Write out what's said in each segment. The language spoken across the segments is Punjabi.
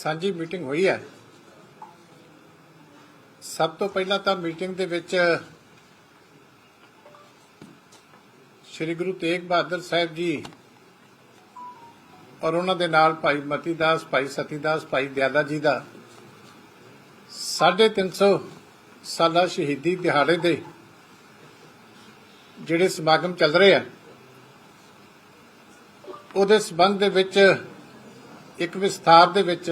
ਸਾਂਝੀ ਮੀਟਿੰਗ ਹੋਈ ਹੈ। ਸਭ ਤੋਂ ਪਹਿਲਾਂ ਤਾਂ ਮੀਟਿੰਗ ਦੇ ਵਿੱਚ ਸ੍ਰੀ ਗੁਰੂ ਤੇਗ ਬਹਾਦਰ ਸਾਹਿਬ ਜੀ ਔਰ ਉਹਨਾਂ ਦੇ ਨਾਲ ਭਾਈ ਮਤੀ ਦਾਸ, ਭਾਈ ਸਤੀ ਦਾਸ, ਭਾਈ ਦਿਆਦਾ ਜੀ ਦਾ 350 ਸਾਲਾ ਸ਼ਹੀਦੀ ਦਿਹਾੜੇ ਦੇ ਜਿਹੜੇ ਸਮਾਗਮ ਚੱਲ ਰਹੇ ਆ ਉਹਦੇ ਸਬੰਧ ਦੇ ਵਿੱਚ ਇੱਕ ਵਿਸਥਾਰ ਦੇ ਵਿੱਚ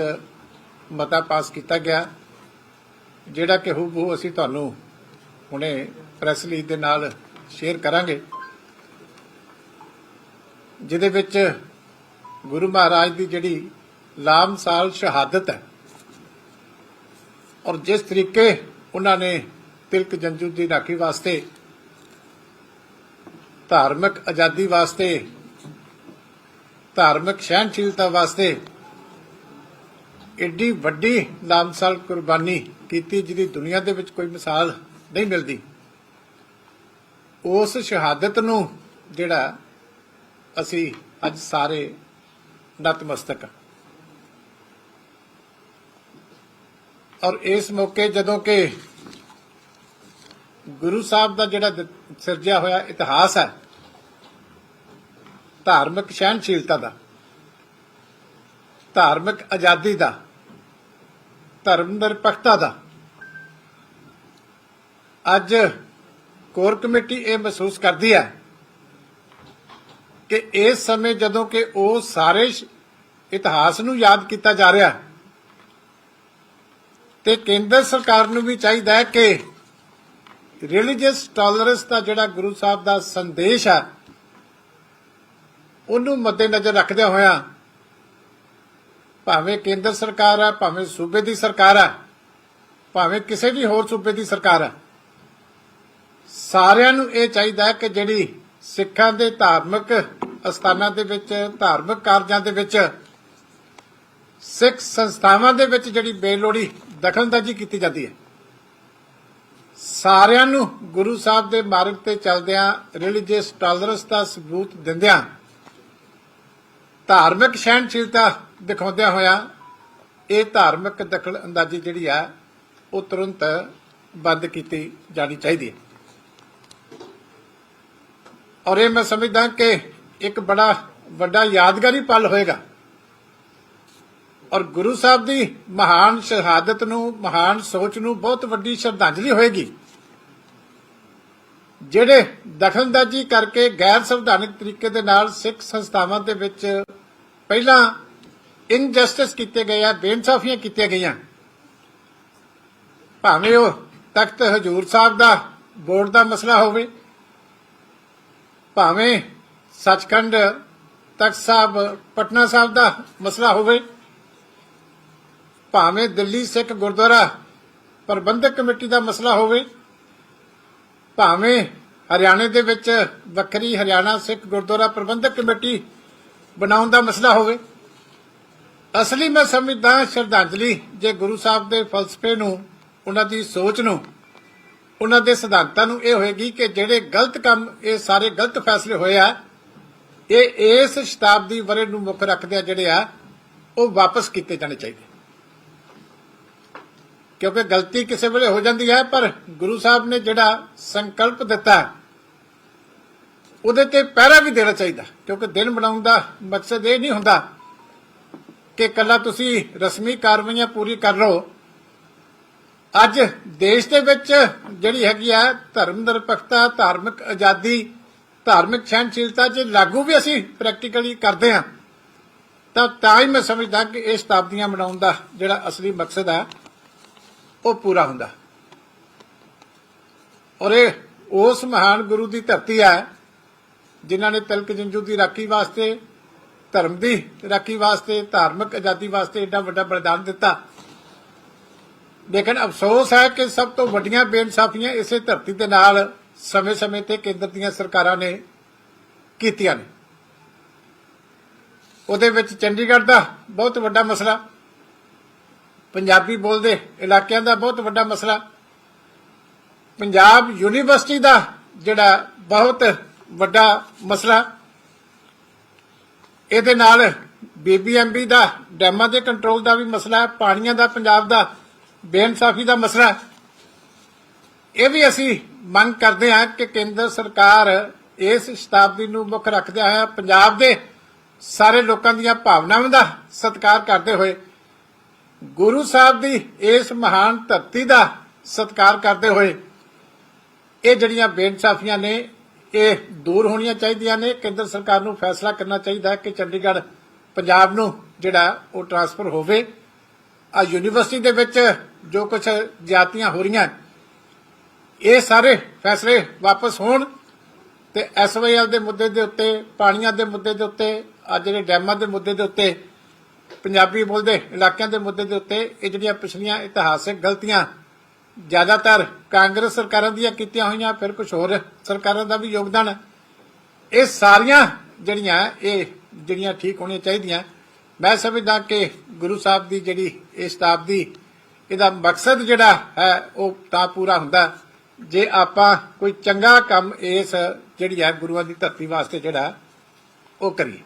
ਮਤਾ ਪਾਸ ਕੀਤਾ ਗਿਆ, ਜਿਹੜਾ ਕਿ ਹੂਬਹੂ ਅਸੀਂ ਤੁਹਾਨੂੰ ਹੁਣੇ ਪ੍ਰੈਸ ਰਿਲੀਜ਼ ਦੇ ਨਾਲ ਸ਼ੇਅਰ ਕਰਾਂਗੇ, ਜਿਹਦੇ ਵਿੱਚ ਗੁਰੂ ਮਹਾਰਾਜ ਦੀ ਜਿਹੜੀ ਲਾਮਸਾਲ ਸ਼ਹਾਦਤ ਹੈ, ਔਰ ਜਿਸ ਤਰੀਕੇ ਉਹਨਾਂ ਨੇ ਤਿਲਕ ਜੰਜੂ ਦੀ ਰਾਖੀ ਵਾਸਤੇ, ਧਾਰਮਿਕ ਆਜ਼ਾਦੀ ਵਾਸਤੇ, ਧਾਰਮਿਕ ਸਹਿਣਸ਼ੀਲਤਾ ਵਾਸਤੇ ਏਡੀ ਵੱਡੀ ਲਾਮਸਾਲ ਕੁਰਬਾਨੀ ਕੀਤੀ ਜਿਹਦੀ ਦੁਨੀਆ ਦੇ ਵਿੱਚ ਕੋਈ ਮਿਸਾਲ ਨਹੀਂ ਮਿਲਦੀ। ਉਸ ਸ਼ਹਾਦਤ ਨੂੰ ਜਿਹੜਾ ਅਸੀਂ ਅੱਜ ਸਾਰੇ ਨਤਮਸਤਕ ਔਰ ਇਸ ਮੌਕੇ ਜਦੋਂ ਕਿ ਗੁਰੂ ਸਾਹਿਬ ਦਾ ਜਿਹੜਾ ਸਿਰਜਿਆ ਹੋਇਆ ਇਤਿਹਾਸ ਹੈ, ਧਾਰਮਿਕ ਸਹਿਣਸ਼ੀਲਤਾ ਦਾ, ਧਾਰਮਿਕ ਆਜ਼ਾਦੀ ਦਾ ਧਰਮ ਨਿਰਪੱਖਤਾ ਦਾ। ਅੱਜ ਕੋਰ ਕਮੇਟੀ ਇਹ ਮਹਿਸੂਸ ਕਰਦੀ ਹੈ ਕਿ ਇਸ ਸਮੇਂ ਜਦੋਂ ਕਿ ਉਹ ਸਾਰੇ ਇਤਿਹਾਸ ਨੂੰ ਯਾਦ ਕੀਤਾ ਜਾ ਰਿਹਾ, ਤੇ ਕੇਂਦਰ ਸਰਕਾਰ ਨੂੰ ਵੀ ਚਾਹੀਦਾ ਹੈ ਕਿ ਰਿਲੀਜੀਅਸ ਟੋਲਰੈਂਸ ਦਾ ਜਿਹੜਾ ਗੁਰੂ ਸਾਹਿਬ ਦਾ ਸੰਦੇਸ਼ ਹੈ, ਉਹਨੂੰ ਮੱਦੇਨਜ਼ਰ ਰੱਖਦਿਆਂ ਹੋਇਆ ਭਾਵੇਂ ਕੇਂਦਰ ਸਰਕਾਰ ਹੈ ਭਾਵੇਂ ਸੂਬੇ ਦੀ ਸਰਕਾਰ ਹੈ ਭਾਵੇਂ ਕਿਸੇ ਵੀ ਹੋਰ ਸੂਬੇ ਦੀ ਸਰਕਾਰ ਹੈ ਸਾਰਿਆਂ ਨੂੰ ਇਹ ਚਾਹੀਦਾ ਕਿ ਜਿਹੜੀ ਸਿੱਖਾਂ ਦੇ ਧਾਰਮਿਕ ਅਸਥਾਨਾਂ ਦੇ ਵਿੱਚ, ਧਾਰਮਿਕ ਕਾਰਜਾਂ ਦੇ ਵਿੱਚ, ਸਿੱਖ ਸੰਸਥਾਵਾਂ ਦੇ ਵਿੱਚ ਜਿਹੜੀ ਬੇਲੋੜੀ ਦਖਲਅੰਦਾਜ਼ੀ ਕੀਤੀ ਜਾਂਦੀ ਹੈ। ਸਾਰਿਆਂ ਨੂੰ ਗੁਰੂ ਸਾਹਿਬ ਦੇ ਮਾਰਗ ਤੇ ਚੱਲਦਿਆਂ ਰਿਲੀਜੀਅਸ ਟੋਲਰੈਂਸ ਦਾ ਸਬੂਤ ਦਿੰਦਿਆਂ, ਧਾਰਮਿਕ ਸਹਿਣਸ਼ੀਲਤਾ ਦਿਖਾਉਂਦਿਆਂ ਹੋਇਆ ਇਹ ਧਾਰਮਿਕ ਦਖਲ ਅੰਦਾਜ਼ੀ ਜਿਹੜੀ ਆ, ਉਹ ਤੁਰੰਤ ਬੰਦ ਕੀਤੀ ਜਾਣੀ ਚਾਹੀਦੀ ਹੈ। ਔਰ ਇਹ ਮੈਂ ਸਮਝਦਾ ਕਿ ਇੱਕ ਬੜਾ ਵੱਡਾ ਯਾਦਗਾਰੀ ਪਲ ਹੋਏਗਾ। ਔਰ ਗੁਰੂ ਸਾਹਿਬ ਦੀ ਮਹਾਨ ਸ਼ਹਾਦਤ ਨੂੰ, ਮਹਾਨ ਸੋਚ ਨੂੰ ਬਹੁਤ ਵੱਡੀ ਸ਼ਰਧਾਂਜਲੀ ਹੋਏਗੀ। ਜਿਹੜੇ ਦਖਲਅੰਦਾਜ਼ੀ ਕਰਕੇ ਗੈਰ ਸੰਵਿਧਾਨਕ ਤਰੀਕੇ ਦੇ ਨਾਲ ਸਿੱਖ ਸੰਸਥਾਵਾਂ ਦੇ ਵਿੱਚ ਪਹਿਲਾਂ ਇਨਜਸਟਿਸ ਕੀਤੇ ਗਏ ਆ, ਬੇਇਨਸਾਫੀਆਂ ਕੀਤੀਆਂ ਗਈਆਂ। ਭਾਵੇਂ ਉਹ ਤਖਤ ਹਜੂਰ ਸਾਹਿਬ ਦਾ ਬੋਰਡ ਦਾ ਮਸਲਾ ਹੋਵੇ, ਭਾਵੇਂ ਸੱਚਖੰਡ ਤਖਤ ਸਾਹਿਬ, ਪਟਨਾ ਸਾਹਿਬ ਦਾ ਮਸਲਾ ਹੋਵੇ, ਭਾਵੇਂ ਦਿੱਲੀ ਸਿੱਖ ਗੁਰਦੁਆਰਾ ਪ੍ਰਬੰਧਕ ਕਮੇਟੀ ਦਾ ਮਸਲਾ ਹੋਵੇ, ਭਾਵੇਂ ਹਰਿਆਣੇ ਦੇ ਵਿੱਚ ਵੱਖਰੀ ਹਰਿਆਣਾ ਸਿੱਖ ਗੁਰਦੁਆਰਾ ਪ੍ਰਬੰਧਕ ਕਮੇਟੀ ਬਣਾਉਣ ਦਾ ਮਸਲਾ ਹੋਵੇ ਅਸਲੀ ਮੈਂ ਸਮਝਦਾ ਸ਼ਰਧਾਂਜਲੀ ਜੇ ਗੁਰੂ ਸਾਹਿਬ ਦੇ ਫਲਸਫੇ ਨੂੰ ਉਹਨਾਂ ਦੀ ਸੋਚ ਨੂੰ ਉਹਨਾਂ ਦੇ ਸਿਧਾਂਤਾਂ ਨੂੰ ਇਹ ਹੋਏਗੀ ਕਿ ਜਿਹੜੇ ਗਲਤ ਕੰਮ ਇਹ ਸਾਰੇ ਗਲਤ ਫੈਸਲੇ ਹੋਏ ਆ ਇਹ ਇਸ ਸ਼ਤਾਬਦੀ ਵਰੇ ਨੂੰ ਮੁੱਖ ਰੱਖਦੇ ਆ ਜਿਹੜੇ ਆ ਉਹ ਵਾਪਸ ਕੀਤੇ ਜਾਣੇ ਚਾਹੀਦੇ। ਕਿਉਂਕਿ ਗਲਤੀ ਕਿਸੇ ਵੇਲੇ ਹੋ ਜਾਂਦੀ ਹੈ ਪਰ ਗੁਰੂ ਸਾਹਿਬ ਨੇ ਜਿਹੜਾ ਸੰਕਲਪ ਦਿੱਤਾ ਹੈ, ਉਹਦੇ ਤੇ ਪਹਿਰਾ ਵੀ ਦੇਣਾ ਚਾਹੀਦਾ ਕਿਉਂਕਿ ਦਿਨ ਬਣਾਉਣ ਦਾ ਮਕਸਦ ਇਹ ਨਹੀਂ ਹੁੰਦਾ ਕਿ ਕੱਲਾ ਤੁਸੀਂ ਰਸਮੀ ਕਾਰਵਾਈਆਂ ਪੂਰੀ ਕਰ ਲਓ। ਅੱਜ ਦੇਸ਼ ਦੇ ਵਿੱਚ ਜਿਹੜੀ ਹੈਗੀ ਆ ਧਰਮ ਨਿਰਪੱਖਤਾ, ਧਾਰਮਿਕ ਆਜ਼ਾਦੀ, ਧਾਰਮਿਕ ਸਹਿਣਸ਼ੀਲਤਾ ਜੇ ਲਾਗੂ ਵੀ ਅਸੀਂ ਪ੍ਰੈਕਟੀਕਲੀ ਕਰਦੇ ਹਾਂ, ਤਾਂ ਤਾਂ ਹੀ ਮੈਂ ਸਮਝਦਾ ਕਿ ਇਹ ਸ਼ਤਾਬਦੀਆਂ ਮਨਾਉਣ ਦਾ ਜਿਹੜਾ ਅਸਲੀ ਮਕਸਦ ਹੈ ਉਹ ਪੂਰਾ ਹੁੰਦਾ। ਔਰ ਇਹ ਉਸ ਮਹਾਨ ਗੁਰੂ ਦੀ ਧਰਤੀ ਹੈ ਜਿਨ੍ਹਾਂ ਨੇ ਤਿਲਕ ਜੰਜੂ ਦੀ ਰਾਖੀ ਵਾਸਤੇ ਧਰਮ ਦੀ ਰਾਖੀ ਵਾਸਤੇ, ਧਾਰਮਿਕ ਆਜ਼ਾਦੀ ਵਾਸਤੇ ਏਡਾ ਵੱਡਾ ਬਲਿਦਾਨ ਦਿੱਤਾ। ਲੇਕਿਨ ਅਫਸੋਸ ਹੈ ਕਿ ਸਭ ਤੋਂ ਵੱਡੀਆਂ ਬੇਇਨਸਾਫੀਆਂ ਇਸੇ ਧਰਤੀ ਦੇ ਨਾਲ ਸਮੇਂ-ਸਮੇਂ ਤੇ ਕੇਂਦਰ ਦੀਆਂ ਸਰਕਾਰਾਂ ਨੇ ਕੀਤੀਆਂ ਨੇ। ਉਹਦੇ ਵਿੱਚ ਚੰਡੀਗੜ੍ਹ ਦਾ ਬਹੁਤ ਵੱਡਾ ਮਸਲਾ, ਪੰਜਾਬੀ ਬੋਲਦੇ ਇਲਾਕਿਆਂ ਦਾ ਬਹੁਤ ਵੱਡਾ ਮਸਲਾ, ਪੰਜਾਬ ਯੂਨੀਵਰਸਿਟੀ ਦਾ ਜਿਹੜਾ ਬਹੁਤ ਵੱਡਾ ਮਸਲਾ ਇਹਦੇ ਨਾਲ ਬੀਬੀਐਮਬੀ ਦਾ, ਡੈਮਾਂ ਦੇ ਕੰਟਰੋਲ ਦਾ ਵੀ ਮਸਲਾ ਹੈ, ਪਾਣੀਆਂ ਦਾ, ਪੰਜਾਬ ਦਾ, ਬੇਇਨਸਾਫੀ ਦਾ ਮਸਲਾ ਇਹ ਵੀ ਅਸੀਂ ਮੰਗ ਕਰਦੇ ਹਾਂ ਕਿ ਕੇਂਦਰ ਸਰਕਾਰ ਇਸ ਸ਼ਤਾਬਦੀ ਨੂੰ ਮੁੱਖ ਰੱਖਦਿਆਂ ਹੋਇਆ ਪੰਜਾਬ ਦੇ ਸਾਰੇ ਲੋਕਾਂ ਦੀਆਂ ਭਾਵਨਾਵਾਂ ਦਾ ਸਤਿਕਾਰ ਕਰਦੇ ਹੋਏ, ਗੁਰੂ ਸਾਹਿਬ ਦੀ ਇਸ ਮਹਾਨ ਧਰਤੀ ਦਾ ਸਤਿਕਾਰ ਕਰਦੇ ਹੋਏ, ਇਹ ਜਿਹੜੀਆਂ ਬੇਇਨਸਾਫੀਆਂ ਨੇ ਇਹ ਦੂਰ ਹੋਣੀਆਂ ਚਾਹੀਦੀਆਂ ਨੇ। ਕੇਂਦਰ ਸਰਕਾਰ ਨੂੰ ਫੈਸਲਾ ਕਰਨਾ ਚਾਹੀਦਾ ਹੈ ਕਿ ਚੰਡੀਗੜ੍ਹ ਪੰਜਾਬ ਨੂੰ ਜਿਹੜਾ ਉਹ ਟਰਾਂਸਫਰ ਹੋਵੇ। ਆ ਯੂਨੀਵਰਸਿਟੀ ਦੇ ਵਿੱਚ ਜੋ ਕੁਝ ਜਾਤੀਆਂ ਹੋ ਰਹੀਆਂ, ਇਹ ਸਾਰੇ ਫੈਸਲੇ ਵਾਪਸ ਹੋਣ ਤੇ ਐਸਵਾਈਐਲ ਦੇ ਮੁੱਦੇ ਦੇ ਉੱਤੇ, ਪਾਣੀਆਂ ਦੇ ਮੁੱਦੇ ਦੇ ਉੱਤੇ, ਆ ਜਿਹੜੇ ਡੈਮਾਂ ਦੇ ਮੁੱਦੇ ਦੇ ਉੱਤੇ, ਪੰਜਾਬੀ ਬੋਲਦੇ ਇਲਾਕਿਆਂ ਦੇ ਮੁੱਦੇ ਦੇ ਉੱਤੇ, ਇਹ ਜਿਹੜੀਆਂ ਪਿਛਲੀਆਂ ਇਤਿਹਾਸਕ ਗਲਤੀਆਂ ਜ਼ਿਆਦਾਤਰ ਕਾਂਗਰਸ ਸਰਕਾਰਾਂ ਦੀਆਂ ਕੀਤੀਆਂ ਹੋਈਆਂ, ਫਿਰ ਕੁਝ ਹੋਰ ਸਰਕਾਰਾਂ ਦਾ ਵੀ ਯੋਗਦਾਨ ਹੈ। ਇਹ ਸਾਰੀਆਂ ਜਿਹੜੀਆਂ, ਇਹ ਜਿਹੜੀਆਂ ਠੀਕ ਹੋਣੀਆਂ ਚਾਹੀਦੀਆਂ। ਮੈਂ ਸਮਝਦਾ ਕਿ ਗੁਰੂ ਸਾਹਿਬ ਦੀ ਜਿਹੜੀ ਇਹ ਸ਼ਤਾਬਦੀ ਇਹਦਾ ਮਕਸਦ ਜਿਹੜਾ ਹੈ, ਉਹ ਤਾਂ ਪੂਰਾ ਹੁੰਦਾ। ਜੇ ਆਪਾਂ ਕੋਈ ਚੰਗਾ ਕੰਮ ਇਸ ਜਿਹੜੀ ਹੈ ਗੁਰੂਆਂ ਦੀ ਧਰਤੀ ਵਾਸਤੇ ਜਿਹੜਾ, ਉਹ ਕਰੀਏ।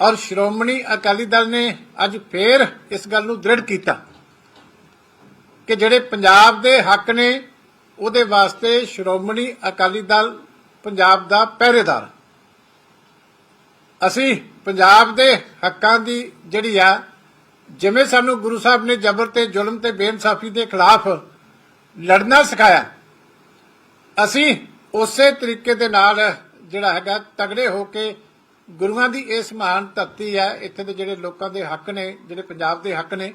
ਔਰ ਸ਼੍ਰੋਮਣੀ ਅਕਾਲੀ ਦਲ ਨੇ ਅੱਜ ਫੇਰ ਇਸ ਗੱਲ ਨੂੰ ਦ੍ਰਿੜ ਕੀਤਾ। ਕਿ ਜਿਹੜੇ ਪੰਜਾਬ ਦੇ ਹੱਕ ਨੇ, ਉਹਦੇ ਵਾਸਤੇ ਸ਼੍ਰੋਮਣੀ ਅਕਾਲੀ ਦਲ ਪੰਜਾਬ ਦਾ ਪਹਿਰੇਦਾਰ। ਅਸੀਂ ਪੰਜਾਬ ਦੇ ਹੱਕਾਂ ਦੀ ਜਿਹੜੀ ਆ, ਜਿਵੇਂ ਸਾਨੂੰ ਗੁਰੂ ਸਾਹਿਬ ਨੇ ਜ਼ਬਰ ਤੇ ਜ਼ੁਲਮ ਤੇ ਬੇਇਨਸਾਫੀ ਦੇ ਖਿਲਾਫ ਲੜਨਾ ਸਿਖਾਇਆ, ਅਸੀਂ ਉਸੇ ਤਰੀਕੇ ਦੇ ਨਾਲ ਜਿਹੜਾ ਹੈਗਾ ਤਗੜੇ ਹੋ ਕੇ ਗੁਰੂਆਂ ਦੀ ਇਸ ਮਹਾਨ ਧਰਤੀ ਹੈ ਇੱਥੇ ਦੇ ਜਿਹੜੇ ਲੋਕਾਂ ਦੇ ਹੱਕ ਨੇ, ਜਿਹੜੇ ਪੰਜਾਬ ਦੇ ਹੱਕ ਨੇ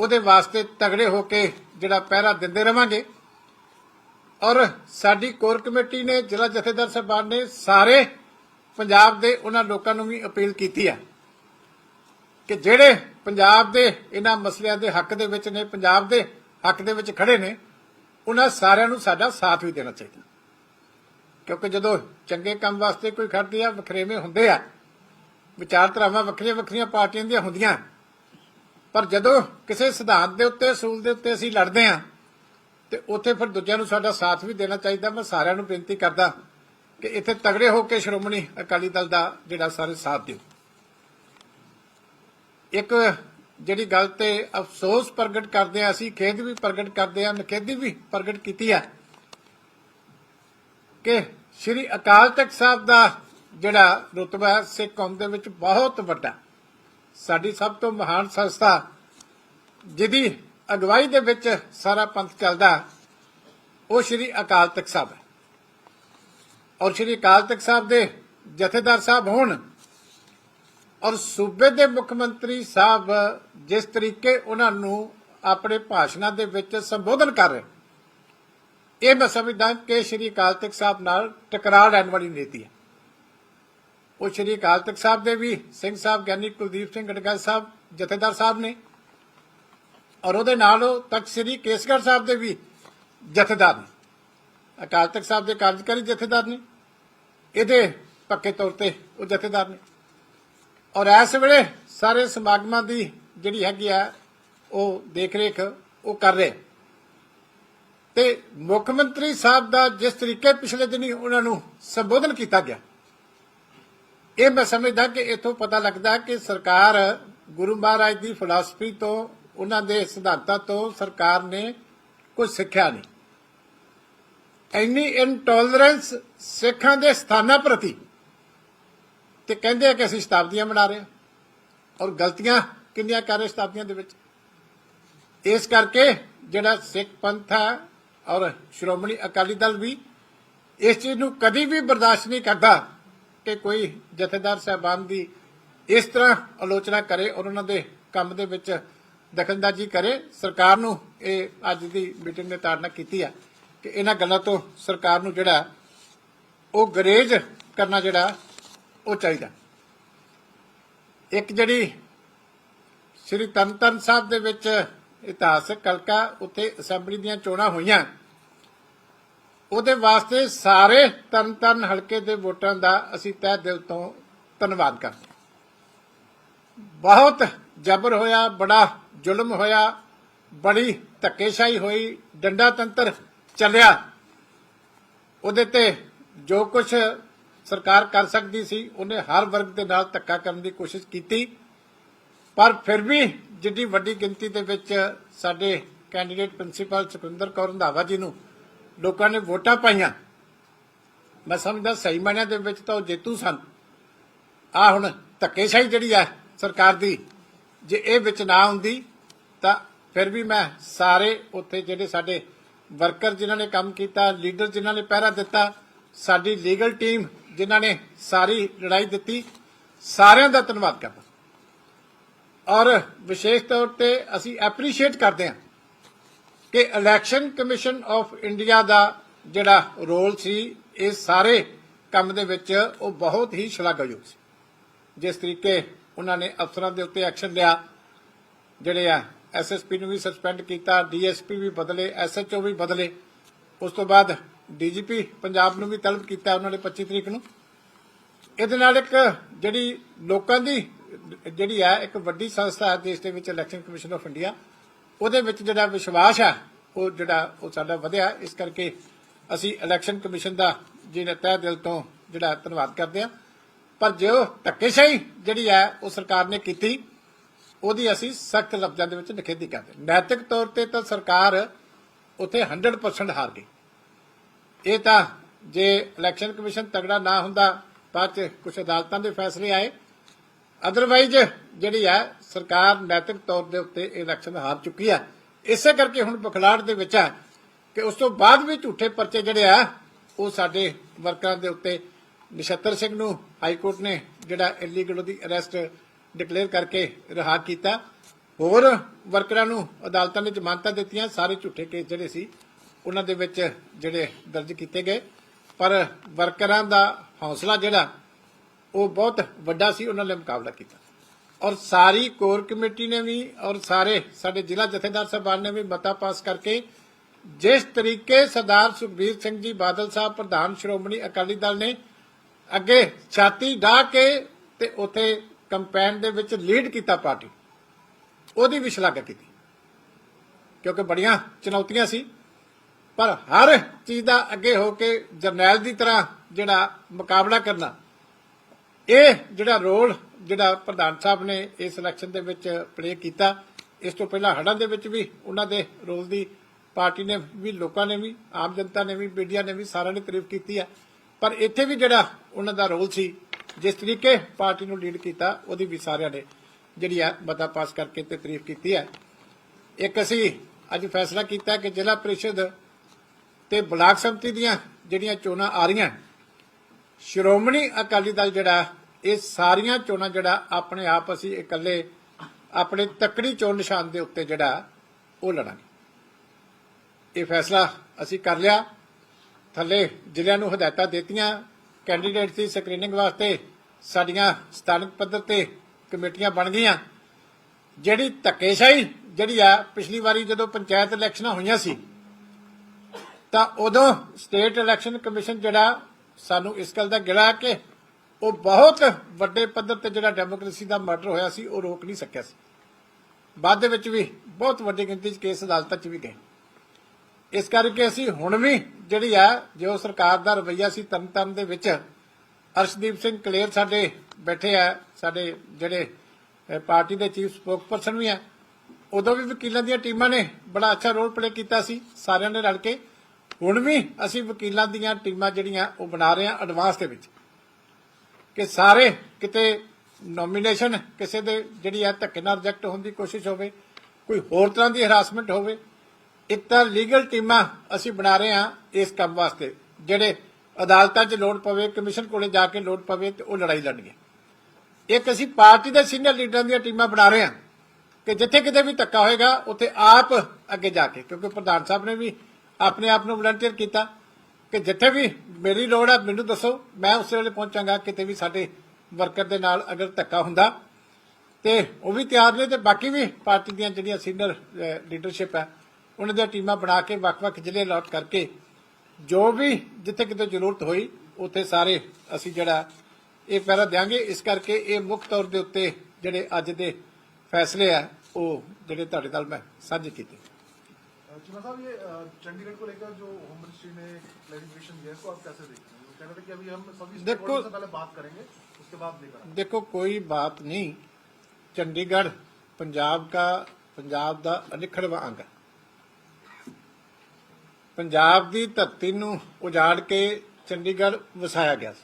ਉਹਦੇ ਵਾਸਤੇ ਤਗੜੇ ਹੋ ਕੇ ਜਿਹੜਾ ਪਹਿਰਾ ਦਿੰਦੇ ਰਵਾਂਗੇ। ਔਰ ਸਾਡੀ ਕੋਰ ਕਮੇਟੀ ਨੇ, ਜ਼ਿਲ੍ਹਾ ਜਥੇਦਾਰ ਸਾਹਿਬਾਨ ਨੇ ਸਾਰੇ ਪੰਜਾਬ ਦੇ ਉਹਨਾਂ ਲੋਕਾਂ ਨੂੰ ਵੀ ਅਪੀਲ ਕੀਤੀ ਹੈ ਕਿ ਜਿਹੜੇ ਪੰਜਾਬ ਦੇ ਇਹਨਾਂ ਮਸਲਿਆਂ ਦੇ ਹੱਕ ਦੇ ਵਿੱਚ ਨੇ, ਪੰਜਾਬ ਦੇ ਹੱਕ ਦੇ ਵਿੱਚ ਖੜੇ ਨੇ, ਉਹਨਾਂ ਸਾਰਿਆਂ ਨੂੰ ਸਾਡਾ ਸਾਥ ਵੀ ਦੇਣਾ ਚਾਹੀਦਾ। ਕਿਉਂਕਿ ਜਦੋਂ ਚੰਗੇ ਕੰਮ ਵਾਸਤੇ ਕੋਈ ਖੜਦੀ ਆ, ਵਖਰੇਵੇਂ ਹੁੰਦੇ ਆ, ਵਿਚਾਰਧਾਰਾਵਾਂ ਵੱਖਰੀਆਂ ਵੱਖਰੀਆਂ ਪਾਰਟੀਆਂ ਦੀਆਂ ਹੁੰਦੀਆਂ। ਪਰ ਜਦੋਂ ਕਿਸੇ ਸਿਧਾਂਤ ਦੇ ਉੱਤੇ, ਅਸੂਲ ਦੇ ਉੱਤੇ ਅਸੀਂ ਲੜਦੇ ਹਾਂ, ਤੇ ਉੱਥੇ ਫਿਰ ਦੂਜਿਆਂ ਨੂੰ ਸਾਡਾ ਸਾਥ ਵੀ ਦੇਣਾ ਚਾਹੀਦਾ। ਮੈਂ ਸਾਰਿਆਂ ਨੂੰ ਬੇਨਤੀ ਕਰਦਾ ਕਿ ਇੱਥੇ ਤਗੜੇ ਹੋ ਕੇ ਸ਼੍ਰੋਮਣੀ ਅਕਾਲੀ ਦਲ ਦਾ ਜਿਹੜਾ ਸਾਰੇ ਸਾਥ ਦਿਓ। ਇੱਕ ਜਿਹੜੀ ਗੱਲ ਤੇ ਅਫਸੋਸ ਪ੍ਰਗਟ ਕਰਦੇ ਆ ਅਸੀਂ ਖੇਦ ਵੀ ਪ੍ਰਗਟ ਕਰਦੇ ਆ ਨਖੇਦੀ ਵੀ ਪ੍ਰਗਟ ਕੀਤੀ ਆ ਕਿ ਸ੍ਰੀ ਅਕਾਲ ਤਖਤ ਸਾਹਿਬ ਦਾ ਜਿਹੜਾ ਰੁਤਬਾ ਸਿੱਖ ਕੌਮ ਦੇ ਵਿੱਚ ਬਹੁਤ ਵੱਡਾ। ਸਾਡੀ ਸਭ ਤੋਂ ਮਹਾਨ ਸੰਸਥਾ, ਜਿਹਦੀ ਅਗਵਾਈ ਦੇ ਵਿੱਚ ਸਾਰਾ ਪੰਥ ਚੱਲਦਾ, ਉਹ ਸ੍ਰੀ ਅਕਾਲ ਤਖਤ ਸਾਹਿਬ ਹੈ। ਔਰ ਸ੍ਰੀ ਅਕਾਲ ਤਖਤ ਸਾਹਿਬ ਦੇ ਜਥੇਦਾਰ ਸਾਹਿਬ ਹੋਣ, ਔਰ ਸੂਬੇ ਦੇ ਮੁੱਖ ਮੰਤਰੀ ਸਾਹਿਬ ਜਿਸ ਤਰੀਕੇ ਉਹਨਾਂ ਨੂੰ ਆਪਣੇ ਭਾਸ਼ਣਾਂ ਦੇ ਵਿੱਚ ਸੰਬੋਧਨ ਕਰ ਰਹੇ, ਇਹ ਮੈਂ ਸਮਝਦਾ ਕਿ ਸ਼੍ਰੀ ਅਕਾਲ ਤਖਤ ਸਾਹਿਬ ਨਾਲ ਟਕਰਾਅ ਲੈਣ ਵਾਲੀ ਨੀਤੀ ਹੈ। ਉਹ ਸ਼੍ਰੀ ਅਕਾਲ ਤਖਤ ਸਾਹਿਬ ਦੇ ਵੀ ਸਿੰਘ ਸਾਹਿਬ, ਗਿਆਨੀ ਕੁਲਦੀਪ ਸਿੰਘ ਗੜਗੜ ਸਾਹਿਬ, ਜਥੇਦਾਰ ਸਾਹਿਬ ਨੇ। ਔਰ ਉਹਦੇ ਨਾਲ ਉਹ ਤਖਤ ਸ੍ਰੀ ਕੇਸਗੜ ਸਾਹਿਬ ਦੇ ਵੀ ਜਥੇਦਾਰ ਨੇ। ਅਕਾਲ ਤਖਤ ਸਾਹਿਬ ਦੇ ਕਾਰਜਕਾਰੀ ਜਥੇਦਾਰ ਨੇ। ਇਹਦੇ ਪੱਕੇ ਤੌਰ ਤੇ ਉਹ ਜਥੇਦਾਰ ਨੇ। ਔਰ ਇਸ ਵੇਲੇ ਸਾਰੇ ਸਮਾਗਮਾਂ ਦੀ ਜਿਹੜੀ ਹੈਗੀ ਆ, ਉਹ ਦੇਖ ਰੇਖ ਉਹ ਕਰ ਰਹੇ। ਤੇ ਮੁੱਖ ਮੰਤਰੀ ਸਾਹਿਬ ਦਾ ਜਿਸ ਤਰੀਕੇ ਪਿਛਲੇ ਦਿਨੀ ਉਹਨਾਂ ਨੂੰ ਸੰਬੋਧਨ ਕੀਤਾ ਗਿਆ ਇਹ ਮੈਂ ਸਮਝਦਾ ਕਿ ਇਥੋਂ ਪਤਾ ਲੱਗਦਾ ਕਿ ਸਰਕਾਰ ਗੁਰੂ ਮਹਾਰਾਜ ਦੀ ਫਿਲਾਸਫੀ ਤੋਂ, ਉਹਨਾਂ ਦੇ ਸਿਧਾਂਤਾਂ ਤੋਂ ਸਰਕਾਰ ਨੇ ਕੁਝ ਸਿੱਖਿਆ ਨਹੀਂ। ਇੰਨੀ ਇਨਟੋਲਰੈਂਸ ਸਿੱਖਾਂ ਦੇ ਸਥਾਨਾਂ ਪ੍ਰਤੀ ਤੇ ਕਹਿੰਦੇ ਆ ਕਿ ਅਸੀਂ ਸ਼ਤਾਬਦੀਆਂ ਬਣਾ ਰਹੇ ਹਾਂ। ਔਰ ਗਲਤੀਆਂ ਕਿੰਨੀਆਂ ਕਰ ਰਹੇ ਸ਼ਤਾਬਦੀਆਂ ਦੇ ਵਿੱਚ। ਇਸ ਕਰਕੇ ਜਿਹੜਾ ਸਿੱਖ ਪੰਥ ਹੈ ਔਰ ਸ਼੍ਰੋਮਣੀ ਅਕਾਲੀ ਦਲ ਵੀ ਇਸ ਚੀਜ਼ ਨੂੰ ਕਦੀ ਵੀ ਬਰਦਾਸ਼ਤ ਨਹੀਂ ਕਰਦਾ। ਕਿ ਕੋਈ ਜਥੇਦਾਰ ਸਾਹਿਬਾਨ ਦੀ ਇਸ ਤਰ੍ਹਾਂ ਆਲੋਚਨਾ ਕਰੇ ਔਰ ਉਹਨਾਂ ਦੇ ਕੰਮ ਦੇ ਵਿੱਚ ਦਖਲਅੰਦਾਜ਼ੀ ਕਰੇ, ਸਰਕਾਰ ਨੂੰ ਇਹ ਅੱਜ ਦੀ ਮੀਟਿੰਗ ਨੇ ਤਾੜਨਾ ਕੀਤੀ ਆ ਕਿ ਇਹਨਾਂ ਗੱਲਾਂ ਤੋਂ ਸਰਕਾਰ ਨੂੰ ਜਿਹੜਾ ਉਹ ਗਰੇਜ ਕਰਨਾ ਜਿਹੜਾ ਉਹ ਚਾਹੀਦਾ। ਇੱਕ ਜਿਹੜੀ ਸ੍ਰੀ ਤਨਤਨ ਸਾਹਿਬ ਦੇ ਵਿੱਚ ਇਤਿਹਾਸਕ ਕਲਕਾ ਉੱਤੇ ਅਸੈਂਬਲੀ ਦੀਆਂ ਚੋਣਾਂ ਹੋਈਆਂ ਉਹਦੇ ਵਾਸਤੇ ਸਾਰੇ ਤਨਤਨ ਹਲਕੇ ਦੇ ਵੋਟਰਾਂ ਦਾ ਅਸੀਂ ਤਹਿ ਦਿਲ ਤੋਂ ਧੰਨਵਾਦ ਕਰਦੇ ਬਹੁਤ ਜ਼ਬਰ ਹੋਇਆ, ਬੜਾ ਜ਼ੁਲਮ ਹੋਇਆ, ਬੜੀ ਧੱਕੇਸ਼ਾਹੀ ਹੋਈ, ਡੰਡਾ ਤੰਤਰ ਚੱਲਿਆ। ਉਹਦੇ ਤੇ ਜੋ ਕੁਝ ਸਰਕਾਰ ਕਰ ਸਕਦੀ ਸੀ, ਉਹਨੇ ਹਰ ਵਰਗ ਦੇ ਨਾਲ ਧੱਕਾ ਕਰਨ ਦੀ ਕੋਸ਼ਿਸ਼ ਕੀਤੀ। ਪਰ ਫਿਰ ਵੀ ਜਿੱਡੀ ਵੱਡੀ ਗਿਣਤੀ ਦੇ ਵਿੱਚ ਸਾਡੇ ਕੈਂਡੀਡੇਟ ਪ੍ਰਿੰਸੀਪਲ ਸੁਖਿੰਦਰ ਕੌਰ ਰੰਧਾਵਾ ਜੀ ਨੂੰ ਲੋਕਾਂ ਨੇ ਵੋਟਾਂ ਪਾਈਆਂ। ਮੈਂ ਸਮਝਦਾ ਸਹੀ ਮਾਇਨਿਆਂ ਦੇ ਵਿੱਚ ਤਾਂ ਉਹ ਜੇਤੂ ਸਨ। ਆ ਹੁਣ ਧੱਕੇਸ਼ਾਹੀ ਜਿਹੜੀ ਹੈ ਸਰਕਾਰ ਦੀ, ਜੇ ਇਹ ਵਿੱਚ ਨਾ ਹੁੰਦੀ ਤਾਂ ਫਿਰ ਵੀ ਮੈਂ ਸਾਰੇ ਉੱਥੇ ਜਿਹੜੇ ਸਾਡੇ ਵਰਕਰ ਜਿਨ੍ਹਾਂ ਨੇ ਕੰਮ ਕੀਤਾ, ਲੀਡਰ ਜਿਨ੍ਹਾਂ ਨੇ ਪਹਿਰਾ ਦਿੱਤਾ, ਸਾਡੀ ਲੀਗਲ ਟੀਮ ਜਿਨ੍ਹਾਂ ਨੇ ਸਾਰੀ ਲੜਾਈ ਦਿੱਤੀ, ਸਾਰਿਆਂ ਦਾ ਧੰਨਵਾਦ ਕਰਦਾ। ਔਰ ਵਿਸ਼ੇਸ਼ ਤੌਰ ਤੇ ਅਸੀਂ ਐਪਰੀਸ਼ੀਏਟ ਕਰਦੇ ਹਾਂ। ਕਿ ਇਲੈਕਸ਼ਨ ਕਮਿਸ਼ਨ ਆਫ ਇੰਡੀਆ ਦਾ ਜਿਹੜਾ ਰੋਲ ਸੀ, ਇਹ ਸਾਰੇ ਕੰਮ ਦੇ ਵਿੱਚ ਉਹ ਬਹੁਤ ਹੀ ਸ਼ਲਾਘਾਯੋਗ ਸੀ। ਜਿਸ ਤਰੀਕੇ ਉਹਨਾਂ ਨੇ ਅਫਸਰਾਂ ਦੇ ਉੱਤੇ ਐਕਸ਼ਨ ਲਿਆ, ਜਿਹੜੇ ਆ ਐਸਐਸਪੀ ਨੂੰ ਵੀ ਸਸਪੈਂਡ ਕੀਤਾ ਡੀਐਸਪੀ ਵੀ ਬਦਲੇ ਐਸਐਚਓ ਵੀ ਬਦਲੇ। ਉਸ ਤੋਂ ਬਾਅਦ ਡੀਜੀਪੀ ਪੰਜਾਬ ਨੂੰ ਵੀ ਤਲਬ ਕੀਤਾ ਉਹਨਾਂ ਨੇ 25 ਤਰੀਕ ਨੂੰ। ਇਹਦੇ ਨਾਲ ਇੱਕ ਜਿਹੜੀ ਲੋਕਾਂ ਦੀ, ਜਿਹੜੀ ਹੈ ਇੱਕ ਵੱਡੀ ਸੰਸਥਾ ਹੈ ਦੇਸ਼ ਦੇ ਵਿੱਚ ਇਲੈਕਸ਼ਨ ਕਮਿਸ਼ਨ ਆਫ ਇੰਡੀਆ ਉਹਦੇ ਵਿੱਚ ਜਿਹੜਾ ਵਿਸ਼ਵਾਸ ਹੈ ਉਹ ਜਿਹੜਾ ਉਹ ਸਾਡਾ ਵਧਿਆ। ਇਸ ਕਰਕੇ ਅਸੀਂ ਇਲੈਕਸ਼ਨ ਕਮਿਸ਼ਨ ਦਾ ਜਿਹੜਾ ਤਹਿ ਦਿਲ ਤੋਂ ਜਿਹੜਾ ਧੰਨਵਾਦ ਕਰਦੇ ਹਾਂ। ਪਰ ਜੋ ਧੱਕੇਸ਼ਾਹੀ ਜਿਹੜੀ ਹੈ, ਉਹ ਸਰਕਾਰ ਨੇ ਕੀਤੀ, ਉਹਦੀ ਅਸੀਂ ਸਖਤ ਲਫ਼ਜ਼ਾਂ ਦੇ ਵਿੱਚ ਨਿਖੇਧੀ ਕਰਦੇ ਨੈਤਿਕ ਤੌਰ ਤੇ ਤਾਂ ਸਰਕਾਰ ਉੱਥੇ 100% ਹਾਰ ਗਈ। ਇਹ ਤਾਂ ਜੇ ਇਲੈਕਸ਼ਨ ਕਮਿਸ਼ਨ ਤਗੜਾ ਨਾ ਹੁੰਦਾ, ਬਾਅਦ ਚ ਕੁਝ ਅਦਾਲਤਾਂ ਦੇ ਫੈਸਲੇ ਆਏ ਅਦਰਵਾਈਜ਼ ਜਿਹੜੀ ਹੈ ਸਰਕਾਰ ਨੈਤਿਕ ਤੌਰ ਦੇ ਉੱਤੇ ਇਹ ਇਲੈਕਸ਼ਨ ਹਾਰ ਚੁੱਕੀ ਹੈ ਇਸੇ ਕਰਕੇ ਹੁਣ ਬਖਲਾੜ ਦੇ ਵਿੱਚ ਹੈ ਕਿ ਉਸ ਤੋਂ ਬਾਅਦ ਵੀ ਝੂਠੇ ਪਰਚੇ ਜਿਹੜੇ ਆ, ਉਹ ਸਾਡੇ ਵਰਕਰਾਂ ਦੇ ਉੱਤੇ ਨਛੱਤਰ ਸਿੰਘ ਨੂੰ ਹਾਈ ਕੋਰਟ ਨੇ ਜਿਹੜਾ ਇਲੀਗਲ ਉਹਦੀ ਅਰੈਸਟ ਡਿਕਲੇਅਰ ਕਰਕੇ ਰਿਹਾ ਕੀਤਾ। ਹੋਰ ਵਰਕਰਾਂ ਨੂੰ ਅਦਾਲਤਾਂ ਨੇ ਜ਼ਮਾਨਤਾਂ ਦਿੱਤੀਆਂ, ਸਾਰੇ ਝੂਠੇ ਕੇਸ ਜਿਹੜੇ ਸੀ, ਉਹਨਾਂ ਦੇ ਵਿੱਚ ਜਿਹੜੇ ਦਰਜ ਕੀਤੇ ਗਏ। ਪਰ ਵਰਕਰਾਂ ਦਾ ਹੌਸਲਾ ਜਿਹੜਾ ਉਹ ਬਹੁਤ ਵੱਡਾ ਸੀ, ਉਹਨਾਂ ਨੇ ਮੁਕਾਬਲਾ ਕੀਤਾ। ਔਰ ਸਾਰੀ ਕੋਰ ਕਮੇਟੀ ਨੇ ਵੀ ਔਰ ਸਾਰੇ ਸਾਡੇ ਜ਼ਿਲ੍ਹਾ ਜਥੇਦਾਰ ਸਾਹਿਬਾਨ ਨੇ ਵੀ ਮਤਾ ਪਾਸ ਕਰਕੇ ਜਿਸ ਤਰੀਕੇ ਸਰਦਾਰ ਸੁਖਬੀਰ ਸਿੰਘ ਜੀ ਬਾਦਲ ਸਾਹਿਬ, ਪ੍ਰਧਾਨ ਸ਼੍ਰੋਮਣੀ ਅਕਾਲੀ ਦਲ ਨੇ ਅੱਗੇ ਛਾਤੀ ਢਾ ਕੇ ਤੇ ਉਥੇ ਕੰਪੇਨ ਦੇ ਵਿੱਚ ਲੀਡ ਕੀਤਾ ਪਾਰਟੀ। ਉਹਦੀ ਵੀ ਸ਼ਲਾਘਾ ਕੀਤੀ। ਕਿਉਂਕਿ ਬੜੀਆਂ ਚੁਣੌਤੀਆਂ ਸੀ। ਪਰ ਹਰ ਚੀਜ਼ ਦਾ ਅੱਗੇ ਹੋ ਕੇ ਜਰਨੈਲ ਦੀ ਤਰ੍ਹਾਂ ਜਿਹੜਾ ਮੁਕਾਬਲਾ ਕਰਨਾ ਇਹ ਜਿਹੜਾ ਰੋਲ ਜਿਹੜਾ ਪ੍ਰਧਾਨ ਸਾਹਿਬ ਨੇ ਇਸ ਇਲੈਕਸ਼ਨ ਦੇ ਵਿੱਚ ਪਲੇ ਕੀਤਾ, ਇਸ ਤੋਂ ਪਹਿਲਾਂ ਹੜਾਂ ਦੇ ਵਿੱਚ ਵੀ ਉਹਨਾਂ ਦੇ ਰੋਲ ਦੀ ਪਾਰਟੀ ਨੇ ਵੀ, ਲੋਕਾਂ ਨੇ ਵੀ, ਆਮ ਜਨਤਾ ਨੇ ਵੀ, ਮੀਡੀਆ ਨੇ ਵੀ ਸਾਰਿਆਂ ਨੇ ਤਾਰੀਫ ਕੀਤੀ ਹੈ ਪਰ ਇੱਥੇ ਵੀ ਜਿਹੜਾ ਉਹਨਾਂ ਦਾ ਰੋਲ ਸੀ, ਜਿਸ ਤਰੀਕੇ ਪਾਰਟੀ ਨੂੰ ਲੀਡ ਕੀਤਾ, ਉਹਦੀ ਵੀ ਸਾਰਿਆਂ ਨੇ ਜਿਹੜੀ ਹੈ ਮਤਾ ਪਾਸ ਕਰਕੇ ਤੇ ਤਾਰੀਫ ਕੀਤੀ ਹੈ ਇੱਕ ਅਸੀਂ ਅੱਜ ਫੈਸਲਾ ਕੀਤਾ ਕਿ ਜ਼ਿਲ੍ਹਾ ਪ੍ਰੀਸ਼ਦ ਤੇ ਬਲਾਕ ਸੰਮਤੀ ਦੀਆਂ ਜਿਹੜੀਆਂ ਚੋਣਾਂ ਆ ਰਹੀਆਂ, ਸ਼੍ਰੋਮਣੀ ਅਕਾਲੀ ਦਲ ਜਿਹੜਾ ਇਹ ਸਾਰੀਆਂ ਚੋਣਾਂ ਜਿਹੜਾ ਆਪਣੇ ਆਪ ਅਸੀਂ ਇਕੱਲੇ ਆਪਣੇ ਤਕੜੀ ਚੋਣ ਨਿਸ਼ਾਨ ਦੇ ਉੱਤੇ ਜਿਹੜਾ, ਉਹ ਲੜਾਂਗੇ। ਇਹ ਫੈਸਲਾ ਅਸੀਂ ਕਰ ਲਿਆ। ਥੱਲੇ ਜ਼ਿਲ੍ਹਿਆਂ ਨੂੰ ਹਦਾਇਤਾਂ ਦਿੱਤੀਆਂ। ਕੈਂਡੀਡੇਟ ਦੀ ਸਕਰੀਨਿੰਗ ਵਾਸਤੇ ਸਾਡੀਆਂ ਸਥਾਨਕ ਪੱਧਰ ਤੇ ਕਮੇਟੀਆਂ ਬਣ ਗਈਆਂ। ਜਿਹੜੀ ਧੱਕੇਸ਼ਾਹੀ ਜਿਹੜੀ ਆ, ਪਿਛਲੀ ਵਾਰੀ ਜਦੋਂ ਪੰਚਾਇਤ ਇਲੈਕਸ਼ਨਾਂ ਹੋਈਆਂ ਸੀ, ਤਾਂ ਉਦੋਂ ਸਟੇਟ ਇਲੈਕਸ਼ਨ ਕਮਿਸ਼ਨ ਜਿਹੜਾ ਸਾਨੂੰ ਇਸ ਗੱਲ ਦਾ ਗਿਲਾ ਕਿ ਉਹ ਬਹੁਤ ਵੱਡੇ ਪੱਧਰ ਤੇ ਜਿਹੜਾ ਡੈਮੋਕ੍ਰੇਸੀ ਦਾ ਮਰਡਰ ਹੋਇਆ ਸੀ, ਉਹ ਰੋਕ ਨਹੀਂ ਸਕਿਆ ਸੀ। ਬਾਅਦ ਦੇ ਵਿੱਚ ਵੀ ਬਹੁਤ ਵੱਡੀ ਗਿਣਤੀ 'ਚ ਕੇਸ ਅਦਾਲਤਾਂ 'ਚ ਵੀ ਗਏ। ਇਸ ਕਰਕੇ ਅਸੀਂ ਹੁਣ ਵੀ ਜਿਹੜੀ ਆ, ਜੋ ਸਰਕਾਰ ਦਾ ਰਵੱਈਆ ਸੀ ਤਰਨਤਾਰਨ ਦੇ ਵਿੱਚ, ਅਰਸ਼ਦੀਪ ਸਿੰਘ ਕਲੇਰ ਸਾਡੇ ਬੈਠੇ ਆ, ਸਾਡੇ ਜਿਹੜੇ ਪਾਰਟੀ ਦੇ ਚੀਫ ਸਪੋਕਪਰਸਨ ਵੀ ਆ, ਉਦੋਂ ਵੀ ਵਕੀਲਾਂ ਦੀਆਂ ਟੀਮਾਂ ਨੇ ਬੜਾ ਅੱਛਾ ਰੋਲ ਪਲੇ ਕੀਤਾ ਸੀ, ਸਾਰਿਆਂ ਨੇ ਰਲ ਕੇ। ਹੁਣ ਵੀ ਅਸੀਂ ਵਕੀਲਾਂ ਦੀਆਂ ਟੀਮਾਂ ਜਿਹੜੀਆਂ, ਉਹ ਬਣਾ ਰਹੇ ਆ, ਐਡਵਾਂਸ ਦੇ ਵਿੱਚ। ਕਿ ਸਾਰੇ ਕਿਤੇ ਨੋਮੀਨੇਸ਼ਨ ਕਿਸੇ ਦੇ ਜਿਹੜੀ ਹੈ ਧੱਕੇ ਨਾਲ ਰਿਜੈਕਟ ਹੋਣ ਦੀ ਕੋਸ਼ਿਸ਼ ਹੋਵੇ, ਕੋਈ ਹੋਰ ਤਰ੍ਹਾਂ ਦੀ ਹਰਾਸਮੈਂਟ ਹੋਵੇ ਇੱਕ ਤਾਂ ਲੀਗਲ ਟੀਮਾਂ ਅਸੀਂ ਬਣਾ ਰਹੇ ਹਾਂ ਇਸ ਕੰਮ ਵਾਸਤੇ, ਜਿਹੜੇ ਅਦਾਲਤਾਂ 'ਚ ਲੋੜ ਪਵੇ, ਕਮਿਸ਼ਨ ਕੋਲੇ ਜਾ ਕੇ ਲੋੜ ਪਵੇ ਤੇ ਉਹ ਲੜਾਈ ਲੜਨਗੇ। ਇੱਕ ਅਸੀਂ ਪਾਰਟੀ ਦੇ ਸੀਨੀਅਰ ਲੀਡਰਾਂ ਦੀਆਂ ਟੀਮਾਂ ਬਣਾ ਰਹੇ ਹਾਂ ਕਿ ਜਿੱਥੇ ਕਿਤੇ ਵੀ ਧੱਕਾ ਹੋਏਗਾ, ਉੱਥੇ ਆਪ ਅੱਗੇ ਜਾ ਕੇ, ਕਿਉਂਕਿ ਪ੍ਰਧਾਨ ਸਾਹਿਬ ਨੇ ਵੀ ਆਪਣੇ ਆਪ ਨੂੰ ਵਲੰਟੀਅਰ ਕੀਤਾ। ਕਿ ਜਿੱਥੇ ਵੀ ਮੇਰੀ ਲੋੜ ਹੈ ਮੈਨੂੰ ਦੱਸੋ। ਮੈਂ ਉਸੇ ਵੇਲੇ ਪਹੁੰਚਾਂਗਾ, ਕਿਤੇ ਵੀ ਸਾਡੇ ਵਰਕਰ ਦੇ ਨਾਲ ਅਗਰ ਧੱਕਾ ਹੁੰਦਾ। ਤੇ ਉਹ ਵੀ ਤਿਆਰ ਨੇ ਤੇ ਬਾਕੀ ਵੀ ਪਾਰਟੀ ਦੀਆਂ ਜਿਹੜੀਆਂ ਸੀਨੀਅਰ ਲੀਡਰਸ਼ਿਪ ਹੈ ਉਹਨਾਂ ਦੀਆਂ ਟੀਮਾਂ ਬਣਾ ਕੇ ਵੱਖ-ਵੱਖ ਜ਼ਿਲ੍ਹੇ ਅਲਾਟ ਕਰਕੇ ਜੋ ਵੀ ਜਿੱਥੇ ਕਿਤੇ ਜ਼ਰੂਰਤ ਹੋਈ, ਉੱਥੇ ਸਾਰੇ ਅਸੀਂ ਜਿਹੜਾ ਇਹ ਪਹਿਰਾ ਦਿਆਂਗੇ। ਇਸ ਕਰਕੇ ਇਹ ਮੁੱਖ ਤੌਰ ਦੇ ਉੱਤੇ ਜਿਹੜੇ ਅੱਜ ਦੇ ਫੈਸਲੇ ਆ, ਉਹ ਜਿਹੜੇ ਤੁਹਾਡੇ ਨਾਲ ਮੈਂ ਸਾਂਝੇ ਕੀਤੇ। चुना साहब ये अ, चंडीगढ़ को लेकर जो होम मिनिस्ट्री ने क्लैरिफिकेशन दिया है इसको आप कैसे देखते हैं कह रहे थे कि अभी हम सभी देखो- stakeholders से पहले बात करेंगे उसके बाद लेकर आएंगे। देखो कोई बात नहीं चंडीगढ़ पंजाब का पंजाब ਦਾ ਅਨਿਖੜਵਾਂ ਅੰਗ ਹੈ ਪੰਜਾਬ ਦੀ ਧਰਤੀ ਨੂੰ ਉਜਾੜ ਕੇ ਚੰਡੀਗੜ੍ਹ ਵਸਾਇਆ ਗਿਆ ਸੀ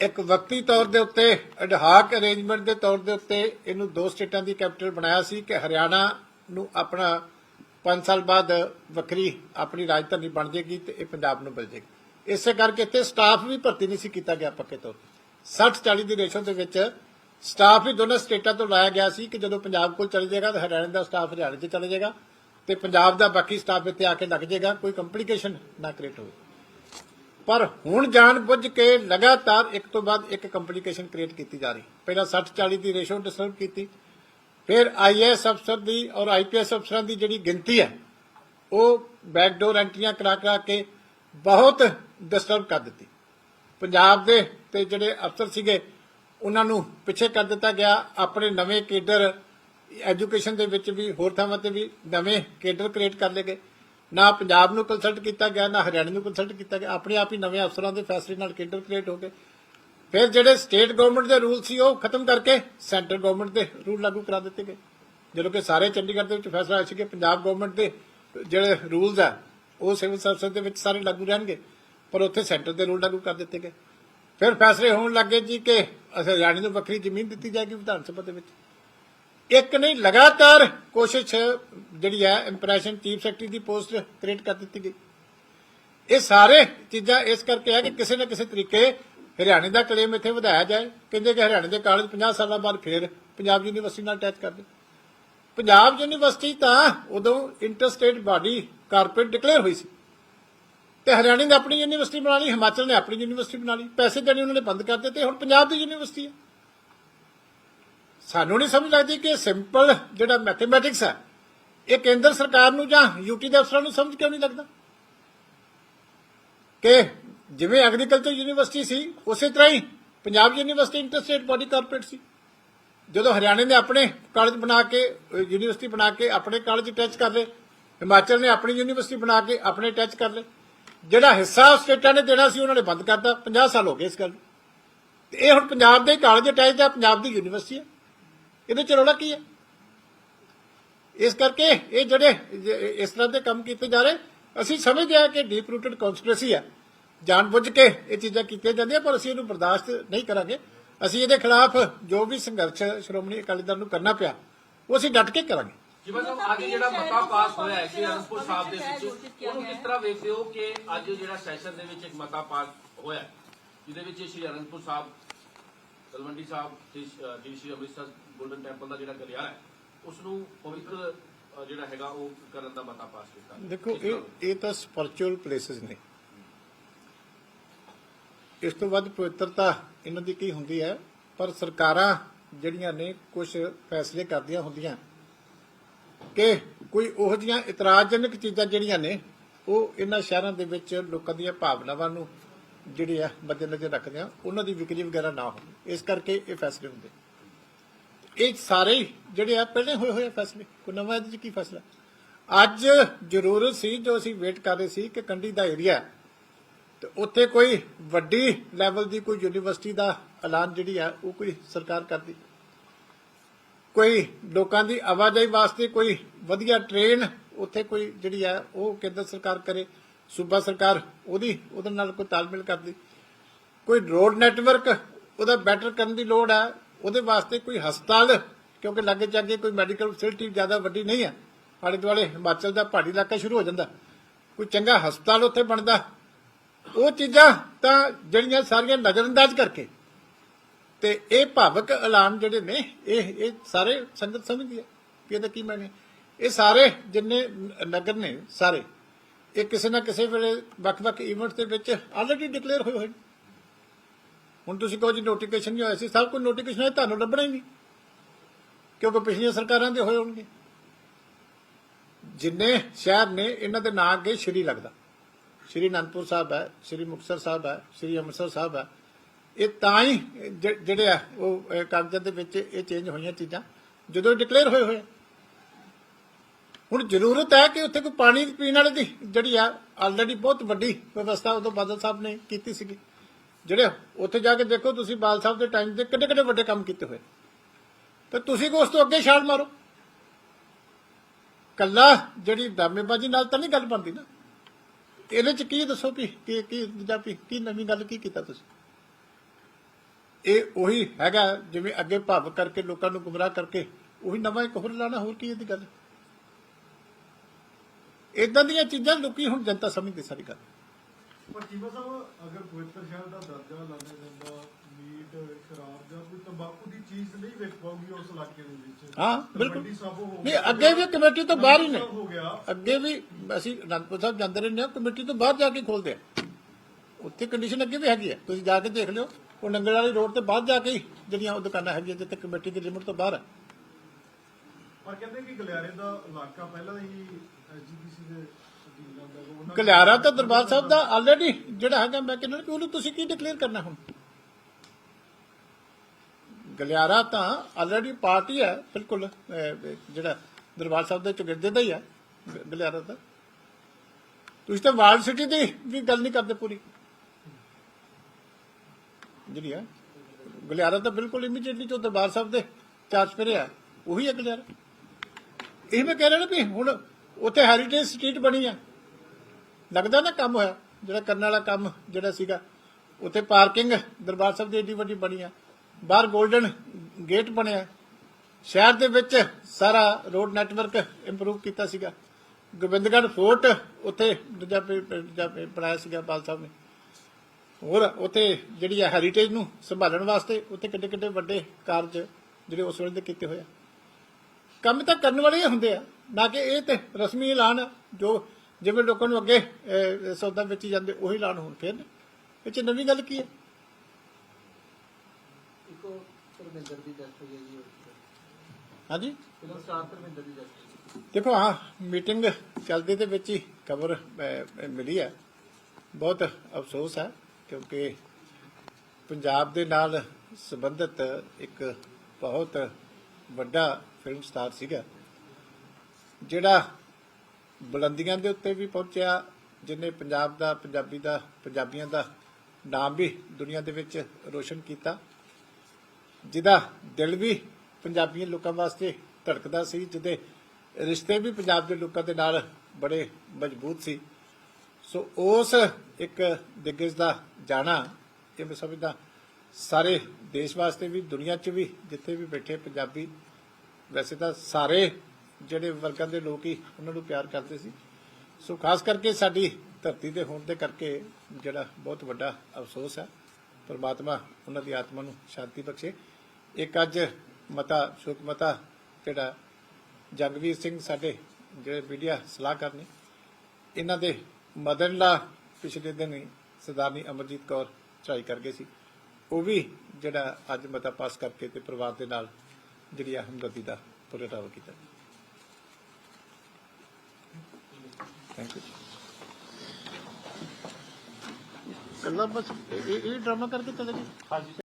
ਇੱਕ ਵਕਤੀ ਤੌਰ ਦੇ ਉੱਤੇ ਅਡਹਾਕ ਅਰੇਂਜਮੈਂਟ ਦੇ ਤੌਰ ਦੇ ਉੱਤੇ ਇਹਨੂੰ ਦੋ ਸਟੇਟਾਂ ਦੀ ਕੈਪੀਟਲ ਬਣਾਇਆ ਸੀ ਕਿ ਹਰਿਆਣਾ ਨੂੰ ਆਪਣਾ 5 ਸਾਲ ਬਾਅਦ ਵੱਖਰੀ ਆਪਣੀ ਰਾਜਧਾਨੀ ਬਣ ਜਾਏਗੀ ਤੇ ਇਹ ਪੰਜਾਬ ਨੂੰ ਮਿਲ ਜਾਏਗੀ ਇਸੇ ਕਰਕੇ ਇੱਥੇ ਸਟਾਫ ਵੀ ਭਰਤੀ ਨਹੀਂ ਸੀ ਕੀਤਾ ਗਿਆ ਪੱਕੇ ਤੌਰ ਤੇ। 60 40 ਦੀ ਰੇਸ਼ੋ ਦੇ ਵਿੱਚ ਸਟਾਫ ਵੀ ਦੋਨਾਂ ਸਟੇਟਾਂ ਤੋਂ ਲਾਇਆ ਗਿਆ ਸੀ ਕਿ ਜਦੋਂ ਪੰਜਾਬ ਕੋਲ ਚਲੇ ਜਾਏਗਾ ਤਾਂ ਹਰਿਆਣਾ ਦਾ ਸਟਾਫ ਹਰਿਆਣੇ 'ਚ ਚਲੇ ਜਾਏਗਾ ਤੇ ਪੰਜਾਬ ਦਾ ਬਾਕੀ ਸਟਾਫ ਇੱਥੇ ਆ ਕੇ ਲੱਗ ਜਾਏਗਾ, ਕੋਈ ਕੰਪਲਿਕੇਸ਼ਨ ਨਾ ਕ੍ਰੀਏਟ ਹੋਵੇ। ਪਰ ਹੁਣ ਜਾਣ ਬੁੱਝ ਕੇ ਲਗਾਤਾਰ ਇੱਕ ਤੋਂ ਬਾਅਦ ਇੱਕ ਕੰਪਲਿਕੇਸ਼ਨ ਕ੍ਰੀਏਟ ਕੀਤੀ ਜਾ ਰਹੀ। ਪਹਿਲਾਂ 60 40 ਦੀ ਰੇਸ਼ੋ ਡਿਸਟਰਬ ਕੀਤੀ ਫਿਰ ਆਈਐਸ ਅਫਸਰ ਦੀ ਔਰ ਆਈਪੀਐਸ ਅਫਸਰਾਂ ਦੀ ਜਿਹੜੀ ਗਿਣਤੀ ਹੈ, ਉਹ ਬੈਕਡੋਰ ਐਂਟਰੀਆਂ ਕਰਾ ਕਰਾ ਕੇ ਬਹੁਤ ਡਿਸਟਰਬ ਕਰ ਦਿੱਤੀ। ਪੰਜਾਬ ਦੇ ਤੇ ਜਿਹੜੇ ਅਫਸਰ ਸੀਗੇ, ਉਹਨਾਂ ਨੂੰ ਪਿੱਛੇ ਕਰ ਦਿੱਤਾ ਗਿਆ। ਆਪਣੇ ਨਵੇਂ ਕੇਡਰ ਐਜੂਕੇਸ਼ਨ ਦੇ ਵਿੱਚ ਵੀ, ਹੋਰ ਥਾਵਾਂ ਤੇ ਵੀ ਨਵੇਂ ਕੇਡਰ ਕ੍ਰੀਏਟ ਕਰ ਲਏ ਗਏ। ਨਾ ਪੰਜਾਬ ਨੂੰ ਕੰਸਲਟ ਕੀਤਾ ਗਿਆ, ਨਾ ਹਰਿਆਣਾ ਨੂੰ ਕੰਸਲਟ ਕੀਤਾ ਗਿਆ। ਆਪਣੇ ਆਪ ਹੀ ਨਵੇਂ ਅਫਸਰਾਂ ਦੇ ਫੈਸਲੇ ਨਾਲ ਕੇਡਰ ਕ੍ਰੀਏਟ ਹੋ ਗਏ। ਫਿਰ ਜਿਹੜੇ ਸਟੇਟ ਗਵਰਨਮੈਂਟ ਦੇ ਰੂਲ ਸੀ, ਉਹ ਖਤਮ ਕਰਕੇ ਸੈਂਟਰ ਗਵਰਨਮੈਂਟ ਦੇ ਰੂਲ ਲਾਗੂ ਕਰਾ ਦਿੱਤੇ ਗਏ। ਜਦੋਂ ਕਿ ਸਾਰੇ ਚੰਡੀਗੜ੍ਹ ਦੇ ਵਿੱਚ ਫੈਸਲਾ ਹੋਇਆ ਸੀ ਕਿ ਪੰਜਾਬ ਗਵਰਨਮੈਂਟ ਦੇ ਜਿਹੜੇ ਰੂਲਸ ਆ, ਉਹ ਸਿਵਲ ਸਰਵਿਸ ਦੇ ਵਿੱਚ ਸਾਰੇ ਲਾਗੂ ਰਹਿਣਗੇ, ਪਰ ਉੱਥੇ ਸੈਂਟਰ ਦੇ ਰੂਲ ਲਾਗੂ ਕਰ ਦਿੱਤੇ ਗਏ। ਫਿਰ ਫੈਸਲੇ ਹੋਣ ਲੱਗੇ ਜੀ ਕਿ ਅਸੀਂ ਹਰਿਆਣੇ ਨੂੰ ਵੱਖਰੀ ਜ਼ਮੀਨ ਦਿੱਤੀ ਜਾਏਗੀ ਵਿਧਾਨ ਸਭਾ ਦੇ ਵਿੱਚ। ਇੱਕ ਨਹੀਂ, ਲਗਾਤਾਰ ਕੋਸ਼ਿਸ਼ ਜਿਹੜੀ ਹੈ ਇੰਪ੍ਰੈਸ਼ਨ ਚੀਫ ਸੈਕਟਰੀ ਦੀ ਪੋਸਟ ਕ੍ਰੀਏਟ ਕਰ ਦਿੱਤੀ ਗਈ। ਇਹ ਸਾਰੇ ਚੀਜ਼ਾਂ ਇਸ ਕਰਕੇ ਹੈ ਕਿ ਕਿਸੇ ਨਾ ਕਿਸੇ ਤਰੀਕੇ ਹਰਿਆਣੇ ਦਾ ਕਲੇਮ ਇੱਥੇ ਵਧਾਇਆ ਜਾਏ। ਕਹਿੰਦੇ ਕਿ ਹਰਿਆਣੇ ਦੇ ਕਾਲਜ 50 ਸਾਲਾਂ ਬਾਅਦ ਫੇਰ ਪੰਜਾਬ ਯੂਨੀਵਰਸਿਟੀ ਨਾਲ ਅਟੈਚ ਕਰ ਦੇ ਪੰਜਾਬ ਯੂਨੀਵਰਸਿਟੀ ਤਾਂ ਉਦੋਂ ਇੰਟਰਸਟੇਟ ਬਾਡੀ ਕਾਰਪੋਰੇਟ ਡਿਕਲੇਅਰ ਹੋਈ ਸੀ। ਤੇ ਹਰਿਆਣੇ ਨੇ ਆਪਣੀ ਯੂਨੀਵਰਸਿਟੀ ਬਣਾ ਲਈ, ਹਿਮਾਚਲ ਨੇ ਆਪਣੀ ਯੂਨੀਵਰਸਿਟੀ ਬਣਾ ਲਈ। ਪੈਸੇ ਦੇਣੇ ਉਹਨਾਂ ਨੇ ਬੰਦ ਕਰ ਦਿੱਤੇ, ਹੁਣ ਪੰਜਾਬ ਦੀ ਯੂਨੀਵਰਸਿਟੀ ਹੈ। ਸਾਨੂੰ ਨਹੀਂ ਸਮਝ ਲੱਗਦੀ ਕਿ ਸਿੰਪਲ ਜਿਹੜਾ ਮੈਥਮੈਟਿਕਸ ਹੈ, ਇਹ ਕੇਂਦਰ ਸਰਕਾਰ ਨੂੰ ਜਾਂ ਯੂਟੀ ਦੇ ਅਫਸਰਾਂ ਨੂੰ ਸਮਝ ਕਿਉਂ ਨਹੀਂ ਲੱਗਦਾ? ਕਿ ਜਿਵੇਂ ਐਗਰੀਕਲਚਰ ਯੂਨੀਵਰਸਿਟੀ ਸੀ, ਉਸੇ ਤਰ੍ਹਾਂ ਹੀ Punjab university interstate body corporate ਸੀ। ਜਦੋਂ ਹਰਿਆਣੇ ਨੇ ਆਪਣੇ ਕਾਲਜ ਬਣਾ ਕੇ, ਯੂਨੀਵਰਸਿਟੀ ਬਣਾ ਕੇ ਆਪਣੇ ਕਾਲਜ ਅਟੈਚ ਕਰ ਲਏ, ਹਿਮਾਚਲ ਨੇ ਆਪਣੀ ਯੂਨੀਵਰਸਿਟੀ ਬਣਾ ਕੇ ਆਪਣੇ ਅਟੈਚ ਕਰ ਲਏ, ਜਿਹੜਾ ਹਿੱਸਾ ਸਟੇਟਾਂ ਨੇ ਦੇਣਾ ਸੀ, ਉਹਨਾਂ ਨੇ ਬੰਦ ਕਰਤਾ 50 ਸਾਲ ਹੋ ਗਏ ਇਸ ਗੱਲ ਨੂੰ। ਤੇ ਇਹ ਹੁਣ ਪੰਜਾਬ ਦੇ ਕਾਲਜ ਅਟੈਚ ਹੈ ਪੰਜਾਬ ਦੀ ਯੂਨੀਵਰਸਿਟੀ ਹੈ ਇਹਦੇ ਚ ਰੌਲਾ ਕੀ ਹੈ ਇਸ ਕਰਕੇ ਇਹ ਜਿਹੜੇ ਇਸ ਤਰ੍ਹਾਂ ਦੇ ਕੰਮ ਕੀਤੇ ਜਾ ਰਹੇ, ਅਸੀਂ ਸਮਝਦੇ ਹਾਂ ਕਿ ਡੀਪ ਰੂਟਡ ਕਨਸਪੀਰੇਸੀ ਹੈ ਜਾਣਬੁੱਝ ਕੇ ਇਹ ਚੀਜ਼ਾਂ ਕੀਤੀਆਂ ਜਾਂਦੀਆਂ ਪਰ ਅਸੀਂ ਇਹਨੂੰ ਬਰਦਾਸ਼ਤ ਨਹੀਂ ਕਰਾਂਗੇ। ਅਸੀਂ ਇਹਦੇ ਖਿਲਾਫ ਜੋ ਵੀ ਸੰਘਰਸ਼ ਸ਼੍ਰੋਮਣੀ ਅਕਾਲੀ ਦਲ ਨੂੰ ਕਰਨਾ ਪਿਆ ਉਹ ਅਸੀਂ ਡਟ ਕੇ ਕਰਾਂਗੇ। ਜਿਵੇਂ ਸਾਹਿਬ ਅੱਜ ਜਿਹੜਾ ਮਤਾ ਪਾਸ ਹੋਇਆ ਹੈ ਕਿ ਅਨੰਦਪੁਰ ਸਾਹਿਬ ਦੇ ਵਿੱਚ ਉਹਨੂੰ ਕਿਸ ਤਰ੍ਹਾਂ ਵੇਖਦੇ ਹੋ ਕਿ ਅੱਜ ਜਿਹੜਾ ਸੈਸ਼ਨ ਦੇ ਵਿੱਚ ਇੱਕ ਮਤਾ ਪਾਸ ਹੋਇਆ ਜਿਹਦੇ ਵਿੱਚ ਸ਼੍ਰੀ ਅਨੰਦਪੁਰ ਸਾਹਿਬ ਤਲਵੰਡੀ ਸਾਹਿਬ ਸ਼੍ਰੀ ਅੰਮ੍ਰਿਤਸਰ ਗੋਲਡਨ ਟੈਂਪਲ ਦਾ ਜਿਹੜਾ ਗਲਿਆਰਾ ਹੈ ਉਸ ਨੂੰ ਪਵਿੱਤਰ ਜਿਹੜਾ ਹੈਗਾ ਉਹ ਕਰਨ ਦਾ ਮਤਾ ਪਾਸ ਕੀਤਾ। ਦੇਖੋ ਇਹ ਤਾਂ ਸਪਿਰਚੁਅਲ ਪਲੇਸਸ ਨੇ। ਇਸ ਤੋਂ ਵੱਧ ਪਵਿੱਤਰਤਾ ਇਹਨਾਂ ਦੀ ਕੀ ਹੁੰਦੀ ਹੈ? ਪਰ ਸਰਕਾਰਾਂ ਜਿਹੜੀਆਂ ਨੇ ਕੁਝ ਫੈਸਲੇ ਕਰਦੀਆਂ ਹੁੰਦੀਆਂ ਕਿ ਕੋਈ ਉਹੋ ਜਿਹੀਆਂ ਇਤਰਾਜ਼ਜਨਕ ਚੀਜ਼ਾਂ ਜਿਹੜੀਆਂ ਨੇ, ਉਹ ਇਹਨਾਂ ਸ਼ਹਿਰਾਂ ਦੇ ਵਿੱਚ ਲੋਕਾਂ ਦੀਆਂ ਭਾਵਨਾਵਾਂ ਨੂੰ ਜਿਹੜੇ ਆ ਮੱਦੇਨਜ਼ਰ ਰੱਖਦੇ ਆ, ਉਹਨਾਂ ਦੀ ਵਿਕਰੀ ਵਗੈਰਾ ਨਾ ਹੋਵੇ ਇਸ ਕਰਕੇ ਇਹ ਫੈਸਲੇ ਹੁੰਦੇ। ਇਹ ਸਾਰੇ ਜਿਹੜੇ ਆ ਪਹਿਲੇ ਹੋਏ ਹੋਏ ਫੈਸਲੇ। ਕੋਈ ਨਵਾਂ ਇਹਦੇ ਚ ਕੀ ਫੈਸਲਾ? ਅੱਜ ਜ਼ਰੂਰਤ ਸੀ ਜੋ ਅਸੀਂ ਵੇਟ ਕਰ ਰਹੇ ਸੀ ਕਿ ਕੰਡੀ ਦਾ ਏਰੀਆ ਤੇ ਉੱਥੇ ਕੋਈ ਵੱਡੀ ਲੈਵਲ ਦੀ ਕੋਈ ਯੂਨੀਵਰਸਿਟੀ ਦਾ ਐਲਾਨ ਜਿਹੜੀ ਆ, ਉਹ ਕੋਈ ਸਰਕਾਰ ਕਰਦੀ। ਕੋਈ ਲੋਕਾਂ ਦੀ ਆਵਾਜਾਈ ਵਾਸਤੇ ਕੋਈ ਵਧੀਆ ਟ੍ਰੇਨ ਉੱਥੇ ਕੋਈ ਜਿਹੜੀ ਆ, ਉਹ ਕੇਂਦਰ ਸਰਕਾਰ ਕਰੇ, ਸੂਬਾ ਸਰਕਾਰ ਉਹਦੀ, ਉਹਦੇ ਨਾਲ ਕੋਈ ਤਾਲਮੇਲ ਕਰਦੀ। ਕੋਈ ਰੋਡ ਨੈਟਵਰਕ ਉਹਦਾ ਬੈਟਰ ਕਰਨ ਦੀ ਲੋੜ ਹੈ ਉਹਦੇ ਵਾਸਤੇ ਕੋਈ ਹਸਪਤਾਲ, ਕਿਉਂਕਿ ਲਾਗੇ ਚਾਗੇ ਕੋਈ ਮੈਡੀਕਲ ਫੈਸਿਲਿਟੀ ਜ਼ਿਆਦਾ ਵੱਡੀ ਨਹੀਂ ਹੈ ਆਲੇ ਦੁਆਲੇ ਹਿਮਾਚਲ ਦਾ ਪਹਾੜੀ ਇਲਾਕਾ ਸ਼ੁਰੂ ਹੋ ਜਾਂਦਾ। ਕੋਈ ਚੰਗਾ ਹਸਪਤਾਲ ਉੱਥੇ ਬਣਦਾ ਉਹ ਚੀਜ਼ਾਂ ਤਾਂ ਜਿਹੜੀਆਂ ਸਾਰੀਆਂ ਨਜ਼ਰਅੰਦਾਜ਼ ਕਰਕੇ। ਤੇ ਇਹ ਭਾਵਕ ਐਲਾਨ ਜਿਹੜੇ ਨੇ, ਇਹ ਇਹ ਸਾਰੇ ਸੰਗਤ ਸਮਝਦੀ ਹੈ ਕਿ ਇਹਦਾ ਕੀ ਮੈਨੇ ਇਹ ਸਾਰੇ ਜਿੰਨੇ ਨਗਰ ਨੇ, ਸਾਰੇ, ਇਹ ਕਿਸੇ ਨਾ ਕਿਸੇ ਵੇਲੇ ਵੱਖ-ਵੱਖ ਇਵੈਂਟਸ ਦੇ ਵਿੱਚ ਆਲਰੇਡੀ ਡਿਕਲੇਅਰ ਹੋਏ ਹੋਏ ਨੇ। ਹੁਣ ਤੁਸੀਂ ਕਹੋ ਜੀ ਨੋਟੀਫਿਕੇਸ਼ਨ ਨਹੀਂ ਹੋਇਆ ਸੀ ਸਭ ਕੁਝ ਨੋਟੀਫਿਕੇਸ਼ਨ ਹੈ ਤੁਹਾਨੂੰ ਲੱਭਣਾ ਹੀ ਨਹੀਂ। ਕਿਉਂਕਿ ਪਿਛਲੀਆਂ ਸਰਕਾਰਾਂ ਦੇ ਹੋਏ ਹੋਣਗੇ। ਜਿੰਨੇ ਸ਼ਹਿਰ ਨੇ, ਇਹਨਾਂ ਦੇ ਨਾਂ ਅੱਗੇ ਸ਼੍ਰੀ ਲੱਗਦਾ। ਸ਼੍ਰੀ ਅਨੰਦਪੁਰ ਸਾਹਿਬ ਹੈ, ਸ਼੍ਰੀ ਮੁਕਤਸਰ ਸਾਹਿਬ ਹੈ, ਸ਼੍ਰੀ ਅੰਮ੍ਰਿਤਸਰ ਸਾਹਿਬ ਹੈ। ਇਹ ਤਾਂ ਹੀ ਜਿਹੜੇ ਆ, ਉਹ ਕਾਗਜ਼ਾਂ ਦੇ ਵਿੱਚ ਇਹ ਚੇਂਜ ਹੋਈਆਂ ਚੀਜ਼ਾਂ, ਜਦੋਂ ਡਿਕਲੇਅਰ ਹੋਏ ਹੋਏ। ਹੁਣ ਜ਼ਰੂਰਤ ਹੈ ਕਿ ਉੱਥੇ ਕੋਈ ਪਾਣੀ ਪੀਣ ਵਾਲੇ ਦੀ, ਜਿਹੜੀ ਆ ਆਲਰੇਡੀ ਬਹੁਤ ਵੱਡੀ ਵਿਵਸਥਾ ਉਦੋਂ ਬਾਦਲ ਸਾਹਿਬ ਨੇ ਕੀਤੀ ਸੀਗੀ। ਜਿਹੜੇ ਉੱਥੇ ਜਾ ਕੇ ਦੇਖੋ ਤੁਸੀਂ ਬਾਲ ਸਾਹਿਬ ਦੇ ਟਾਈਮ ਦੇ ਕਿੱਡੇ ਕਿੱਡੇ ਵੱਡੇ ਕੰਮ ਕੀਤੇ ਹੋਏ। ਤੇ ਤੁਸੀਂ ਕੋ ਉਸ ਤੋਂ ਅੱਗੇ ਛਾਲ ਮਾਰੋ। ਕੱਲਾ ਜਿਹੜੀ ਡਾਮੇਬਾਜ਼ੀ ਨਾਲ ਤਾਂ ਨਹੀਂ ਗੱਲ ਬਣਦੀ ਨਾ। ਇਹਦੇ ਚ ਕੀ ਦੱਸੋ ਵੀ ਕੀ ਕੀ ਦੂਜਾ ਵੀ ਕੀ ਨਵੀਂ ਗੱਲ ਕੀ ਕੀਤਾ ਤੁਸੀਂ? ਇਹ ਉਹੀ ਹੈਗਾ, ਜਿਵੇਂ ਅੱਗੇ ਭਾਵ ਕਰਕੇ, ਲੋਕਾਂ ਨੂੰ ਗੁੰਮਰਾਹ ਕਰਕੇ, ਉਹੀ ਨਵਾਂ ਇੱਕ ਹੋਰ ਲਾਣਾ, ਹੋਰ ਕੀ ਇਹਦੀ ਗੱਲ? ਇਦਾਂ ਦੀਆਂ ਚੀਜ਼ਾਂ ਲੋਕੀ ਹੁਣ ਜਨਤਾ ਸਮਝਦੀ ਸਾਰੀ ਗੱਲ। ਪਰ ਚੀਮਾ ਸਾਹਿਬ, ਅਗਰ ਪਵਿੱਤਰ ਸ਼ਹਿਰ ਦਾ ਦਰਜਾ ਲਾਣੇ ਜਾਂਦਾ ਮੀਟ, ਸ਼ਰਾਬ ਜਾਂ ਕੋਈ ਤੰਬਾਕੂ ਦੀ ਚੀਜ਼ ਨਹੀਂ ਵੇਚ ਪਾਉਗੀ ਉਸ ਇਲਾਕੇ ਦੇ ਵਿੱਚ। ਹਾਂ ਬਿਲਕੁਲ। ਤਲਵੰਡੀ ਸਾਬੋ ਹੋ ਨਹੀਂ ਗਿਆ, ਅੱਗੇ ਵੀ ਕਮੇਟੀ ਤੋਂ ਬਾਹਰ ਹੀ ਨੇ। ਸਾਹਿਬ ਹੋ ਗਿਆ। ਅੱਗੇ ਵੀ ਅਸੀਂ ਅਨੰਦਪੁਰ ਸਾਹਿਬ ਜਾਂਦੇ ਰਹਿੰਦੇ ਹਾਂ ਕਮੇਟੀ ਤੋਂ ਬਾਹਰ ਜਾ ਕੇ ਖੋਲਦੇ ਆ ਉੱਥੇ ਕੰਡੀਸ਼ਨ ਅੱਗੇ ਵੀ ਹੈਗੀ ਹੈ। ਤੁਸੀਂ ਜਾ ਕੇ ਦੇਖ ਲਿਓ ਉਹ ਨੰਗਲ ਵਾਲੀ ਰੋਡ ਤੇ ਬਾਹਰ ਜਾ ਕੇ ਹੀ ਜਿਹੜੀਆਂ ਉਹ ਦੁਕਾਨਾਂ ਹੈਗੀਆਂ ਜਿੱਥੇ ਕਮੇਟੀ ਦੀ ਲਿਮਟ ਤੋਂ ਬਾਹਰ ਹੈ। ਪਰ ਕਹਿੰਦੇ ਕਿ ਗਲਿਆਰੇ ਦਾ ਇਲਾਕਾ ਪਹਿਲਾਂ ਹੀ ਐਸਜੀਪੀਸੀ ਦੇ ਅਧੀਨ ਆਉਂਦਾ ਹੈ। ਉਹਨਾਂ ਗਲਿਆਰਾ ਤਾਂ ਦਰਬਾਰ ਸਾਹਿਬ ਦਾ ਆਲਰੇਡੀ ਜਿਹੜਾ ਹੈਗਾ ਮੈਂ ਕਹਿੰਦਾ ਕਿ ਉਹਨੂੰ ਤੁਸੀਂ ਕੀ ਡਿਕਲੇਅਰ ਕਰਨਾ ਹੁਣ? ਗਲਿਆਰਾ ਤਾਂ ਆਲਰੇਡੀ ਪਾਰਟੀ ਹੈ, ਬਿਲਕੁਲ ਜਿਹੜਾ ਦਰਬਾਰ ਸਾਹਿਬ ਦੇ ਚੁਗਿਰਦੇ ਦਾ ਹੀ ਹੈ, ਗਲਿਆਰਾ ਦਾ ਤੁਸੀਂ ਤਾਂ ਵਾਰਡ ਸਿਟੀ ਦੀ ਵੀ ਗੱਲ ਨਹੀਂ ਕਰਦੇ ਪੂਰੀ। ਜਿਹੜੀ ਹੈ, ਗਲਿਆਰਾ ਤਾਂ ਬਿਲਕੁਲ ਇਮੀਡੀਏਟਲੀ ਜੋ ਦਰਬਾਰ ਸਾਹਿਬ ਦੇ ਚਾਰ ਚਪੇਰੇ ਆ, ਉਹੀ ਹੈ ਗਲਿਆਰਾ। ਇਹ ਮੈਂ ਕਹਿ ਰਿਹਾ ਨਾ ਵੀ ਹੁਣ ਉੱਥੇ ਹੈਰੀਟੇਜ ਸਟਰੀਟ ਬਣੀ ਆ। ਲੱਗਦਾ ਨਾ ਕੰਮ ਹੋਇਆ, ਜਿਹੜਾ ਕਰਨ ਵਾਲਾ ਕੰਮ ਜਿਹੜਾ ਸੀਗਾ, ਉੱਥੇ ਪਾਰਕਿੰਗ ਦਰਬਾਰ ਸਾਹਿਬ ਦੀ ਏਡੀ ਵੱਡੀ ਬਣੀ ਆ। ਬਾਹਰ 골ਡਨ ਗੇਟ ਬਣਿਆ। ਸ਼ਹਿਰ ਦੇ ਵਿੱਚ ਸਾਰਾ ਰੋਡ ਨੈਟਵਰਕ ਇੰਪਰੂਵ ਕੀਤਾ ਸੀਗਾ। ਗੋਬਿੰਦਗੜ੍ਹ ਫੋਰਟ ਉੱਥੇ ਦੂਜਾ ਬਣਾਇਆ ਸੀਗਾ ਬਾਲ ਸਾਹਿਬ ਨੇ। ਹੋਰ ਉੱਥੇ ਜਿਹੜੀ ਆ ਹੈਰੀਟੇਜ ਨੂੰ ਸੰਭਾਲਣ ਵਾਸਤੇ ਉੱਥੇ ਕਿੱਡੇ ਕਿੱਡੇ ਵੱਡੇ ਕਾਰਜ ਜਿਹੜੇ ਉਸ ਵੇਲੇ ਦੇ ਕੀਤੇ ਹੋਏ ਆ। ਕੰਮ ਤਾਂ ਕਰਨ ਵਾਲੇ ਹੀ ਹੁੰਦੇ ਆ ਨਾ ਕਿ ਇਹ ਤੇ ਰਸਮੀ ਐਲਾਨ ਜੋ ਜਿਵੇਂ ਲੋਕਾਂ ਨੂੰ ਅੱਗੇ ਅਹ, ਸੌਦਾ ਵੇਚੀ ਜਾਂਦੇ ਉਹੀ ਐਲਾਨ ਹੋਣ। ਫਿਰ ਇਹ ਚ ਨਵੀਂ ਗੱਲ ਕੀ ਹੈ ਇੱਕੋ ਧਰਮਿੰਦਰ ਦੀ ਡੈਥ ਹੋਈ ਹੈ ਜੀ ਹਾਂਜੀ? ਫਿਲਮ ਸਟਾਰ ਧਰਮਿੰਦਰ ਦੀ ਡੈਥ ਦੇਖੋ ਹਾਂ ਮੀਟਿੰਗ ਚੱਲਦੇ ਦੇ ਵਿੱਚ ਹੀ ਖਬਰ ਮਿਲੀ ਹੈ। ਬਹੁਤ ਅਫਸੋਸ ਹੈ ਕਿਉਂਕਿ ਪੰਜਾਬ ਦੇ ਨਾਲ ਸੰਬੰਧਿਤ ਇੱਕ ਬਹੁਤ ਵੱਡਾ ਫਿਲਮ ਸਟਾਰ ਸੀਗਾ ਜਿਹੜਾ ਬੁਲੰਦੀਆਂ ਦੇ ਉੱਤੇ ਵੀ ਪਹੁੰਚਿਆ ਜਿਨੇ ਪੰਜਾਬ ਦਾ ਪੰਜਾਬੀ ਦਾ ਪੰਜਾਬੀਆਂ ਦਾ ਨਾਮ ਵੀ ਦੁਨੀਆ ਦੇ ਵਿੱਚ ਰੋਸ਼ਨ ਕੀਤਾ। ਜਿਹਦਾ ਦਿਲ ਵੀ ਪੰਜਾਬੀਆਂ ਲੋਕਾਂ ਵਾਸਤੇ ਧੜਕਦਾ ਸੀ, ਜਿਹਦੇ ਰਿਸ਼ਤੇ ਵੀ ਪੰਜਾਬ ਦੇ ਲੋਕਾਂ ਦੇ ਨਾਲ ਬੜੇ ਮਜ਼ਬੂਤ ਸੀ। ਸੋ ਉਸ ਇੱਕ ਦਿੱਗਜ ਦਾ ਜਾਣਾ, ਇਹ ਮੈਂ ਸਮਝਦਾ ਸਾਰੇ ਦੇਸ਼ ਵਾਸਤੇ ਵੀ, ਦੁਨੀਆ 'ਚ ਵੀ, ਜਿੱਥੇ ਵੀ ਬੈਠੇ ਪੰਜਾਬੀ, ਵੈਸੇ ਤਾਂ ਸਾਰੇ ਜਿਹੜੇ ਵਰਗਾਂ ਦੇ ਲੋਕ ਹੀ ਉਹਨਾਂ ਨੂੰ ਪਿਆਰ ਕਰਦੇ ਸੀ। ਸੋ ਖਾਸ ਕਰਕੇ ਸਾਡੀ ਧਰਤੀ ਦੇ ਹੋਣ ਦੇ ਕਰਕੇ ਜਿਹੜਾ ਬਹੁਤ ਵੱਡਾ ਅਫਸੋਸ ਹੈ, ਪਰਮਾਤਮਾ ਉਹਨਾਂ ਦੀ ਆਤਮਾ ਨੂੰ ਸ਼ਾਂਤੀ ਬਖਸ਼ੇ। ਇੱਕ ਅੱਜ ਮਤਾ ਸ਼ੋਕ ਮਤਾ ਜਿਹੜਾ ਜਗਵੀਰ ਸਿੰਘ ਸਾਡੇ ਜਿਹੜੇ ਮੀਡੀਆ ਸਲਾਹਕਾਰ ਨੇ ਇਹਨਾਂ ਦੇ ਮਦਨ ਲਾ ਪਿਛਲੇ ਦਿਨ ਹੀ ਸਰਦਾਰਨੀ ਅਮਰਜੀਤ ਕੌਰ ਚੜਾਈ ਕਰ ਗਏ ਸੀ। ਉਹ ਵੀ ਜਿਹੜਾ ਅੱਜ ਮਤਾ ਪਾਸ ਕਰਕੇ ਤੇ ਪਰਿਵਾਰ ਦੇ ਨਾਲ ਜਿਹੜੀ ਆ ਹਮਦਰਦੀ ਦਾ ਪ੍ਰਗਟਾਵਾ ਕੀਤਾ। ਥੈਂਕ ਯੂ ਕੱਲਾ ਬਸ ਇਹ ਇਹ ਡਰਾਮਾ ਕਰਕੇ ਚਲੇ ਗਏ?